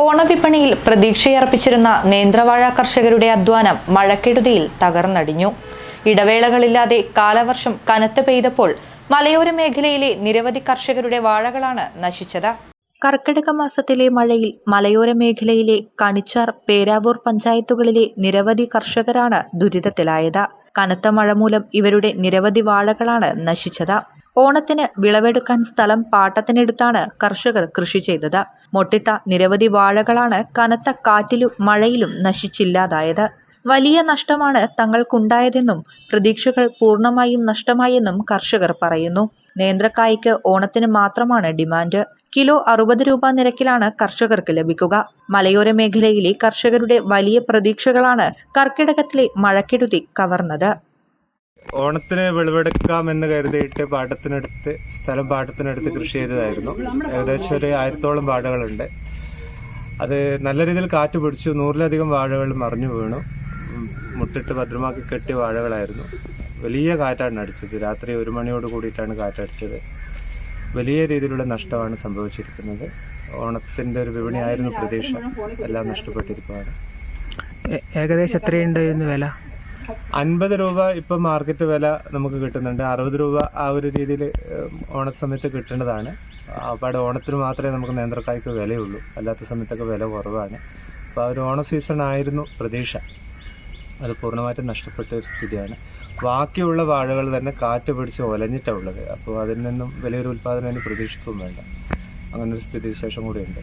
ഓണവിപണിയിൽ പ്രതീക്ഷയർപ്പിച്ചിരുന്ന നേന്ത്രവാഴ കർഷകരുടെ അധ്വാനം മഴക്കെടുതിയിൽ തകർന്നടിഞ്ഞു. ഇടവേളകളില്ലാതെ കാലവർഷം കനത്ത് പെയ്തപ്പോൾ മലയോര മേഖലയിലെ നിരവധി കർഷകരുടെ വാഴകളാണ് നശിച്ചത്. കർക്കിടക മാസത്തിലെ മഴയിൽ മലയോര മേഖലയിലെ കണിച്ചാർ പേരാവൂർ പഞ്ചായത്തുകളിലെ നിരവധി കർഷകരാണ് ദുരിതത്തിലായത്. കനത്ത മഴ മൂലം ഇവരുടെ നിരവധി വാഴകളാണ് നശിച്ചത്. ഓണത്തിന് വിളവെടുക്കാൻ സ്ഥലം പാട്ടത്തിനെടുത്താണ് കർഷകർ കൃഷി ചെയ്തത്. മൊട്ടിട്ട നിരവധി വാഴകളാണ് കനത്ത കാറ്റിലും മഴയിലും നശിച്ചില്ലാതായത്. വലിയ നഷ്ടമാണ് തങ്ങൾക്കുണ്ടായതെന്നും പ്രതീക്ഷകൾ പൂർണമായും നഷ്ടമായെന്നും കർഷകർ പറയുന്നു. നേന്ത്രക്കായ്ക്ക് ഓണത്തിന് മാത്രമാണ് ഡിമാൻഡ്. കിലോ അറുപത് രൂപ നിരക്കിലാണ് കർഷകർക്ക് ലഭിക്കുക. മലയോര മേഖലയിലെ കർഷകരുടെ വലിയ പ്രതീക്ഷകളാണ് കർക്കിടകത്തിലെ മഴക്കെടുതി കവർന്നത്. ഓണത്തിന് വിളവെടുക്കാം എന്ന് കരുതിയിട്ട് പാട്ടത്തിനടുത്ത് സ്ഥലം പാട്ടത്തിനടുത്ത് കൃഷി ചെയ്തതായിരുന്നു. ഏകദേശം ഒരു ആയിരത്തോളം വാഴകളുണ്ട്. അത് നല്ല രീതിയിൽ കാറ്റ് പിടിച്ചു. നൂറിലധികം വാഴകൾ മറിഞ്ഞു വീണു. മുട്ടിട്ട് ഭദ്രമാക്കി കെട്ടിയ വാഴകളായിരുന്നു. വലിയ കാറ്റാണ് അടിച്ചത്. രാത്രി ഒരു മണിയോട് കൂടിയിട്ടാണ് കാറ്റടിച്ചത് വലിയ രീതിയിലുള്ള നഷ്ടമാണ് സംഭവിച്ചിരിക്കുന്നത്. ഓണത്തിന്റെ ഒരു വിപണിയായിരുന്നു പ്രതീക്ഷ. എല്ലാം നഷ്ടപ്പെട്ടിരിക്കുകയാണ്. ഏകദേശം എത്രയുണ്ടായിരുന്നു വില? അൻപത് രൂപ ഇപ്പം മാർക്കറ്റ് വില നമുക്ക് കിട്ടുന്നുണ്ട്. അറുപത് രൂപ ആ ഒരു രീതിയിൽ ഓണസമയത്ത് കിട്ടേണ്ടതാണ്. അവിടെ ഓണത്തിന് മാത്രമേ നമുക്ക് നേന്ത്രക്കായ്ക്ക് വിലയുള്ളൂ. അല്ലാത്ത സമയത്തൊക്കെ വില കുറവാണ്. അപ്പോൾ ആ ഒരു ഓണ സീസൺ ആയിരുന്നു പ്രതീക്ഷ. അത് പൂർണമായിട്ടും നഷ്ടപ്പെട്ട ഒരു സ്ഥിതിയാണ്. ബാക്കിയുള്ള വാഴകൾ തന്നെ കാറ്റ് പിടിച്ച് ഒലഞ്ഞിട്ടാണ് ഉള്ളത്. അപ്പോൾ അതിൽ നിന്നും വലിയൊരു ഉൽപ്പാദനം അതിന് പ്രതീക്ഷിക്കുകയും വേണ്ട. അങ്ങനെ ഒരു സ്ഥിതി വിശേഷം കൂടിയുണ്ട്.